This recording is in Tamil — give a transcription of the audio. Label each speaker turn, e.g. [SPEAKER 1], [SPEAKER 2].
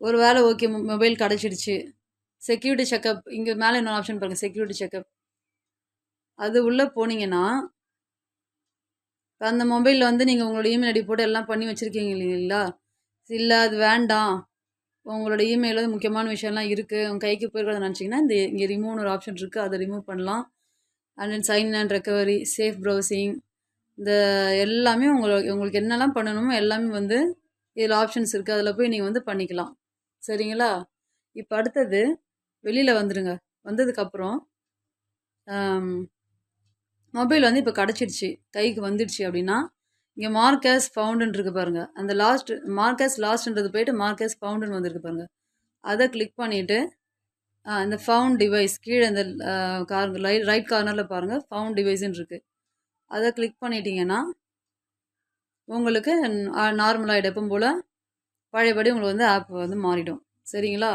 [SPEAKER 1] ஒரு வேளை ஓகே மொபைல் கிடச்சிடுச்சு. செக்யூரிட்டி செக்கப் இங்கே மேலே இன்னொரு ஆப்ஷன் பாருங்கள் செக்யூரிட்டி செக்கப். அது உள்ளே போனீங்கன்னா அந்த மொபைலில் வந்து நீங்கள் உங்களோட இமெயில் ஐடி போட்டு எல்லாம் பண்ணி வச்சுருக்கீங்க இல்லைங்களா? இல்லை அது வேண்டாம். உங்களோட இமெயில் வந்து முக்கியமான விஷயம்லாம் இருக்குது உங்கள் கைக்கு போயிருக்கிறத நினச்சிங்கன்னா இந்த இங்கே ரிமூவ்னு ஒரு ஆப்ஷன் இருக்குது அதை ரிமூவ் பண்ணலாம். And then sign and recovery safe browsing இந்த எல்லாமே உங்களுக்கு உங்களுக்கு என்னெல்லாம் பண்ணணுமோ எல்லாமே வந்து இதில் ஆப்ஷன்ஸ் இருக்குது அதில் போய் நீங்கள் வந்து பண்ணிக்கலாம். சரிங்களா? இப்போ அடுத்தது வெளியில் வந்துடுங்க வந்ததுக்கப்புறம் மொபைல் வந்து இப்போ கிடச்சிடுச்சு. கைக்கு வந்துடுச்சு அப்படின்னா இங்கே மார்க்கேஸ் ஃபவுண்டுன்னு இருக்கு பாருங்கள் அந்த லாஸ்ட் மார்க்கேஸ் லாஸ்ட்ன்றது போயிட்டு மார்க்கேஸ் ஃபவுண்டுன்னு வந்திருக்கு பாருங்கள் அதை கிளிக் பண்ணிவிட்டு அந்த ஃபவுண்ட் டிவைஸ் கீழே இந்த கார் ரைட் கார்னரில் பாருங்கள் ஃபவுண்ட் டிவைஸ்ன்னு இருக்குது அதை கிளிக் பண்ணிட்டீங்கன்னா உங்களுக்கு நார்மலாகிடும் எப்பவும் போல் பழையபடி உங்களுக்கு வந்து ஆப் வந்து மாறிடும். சரிங்களா?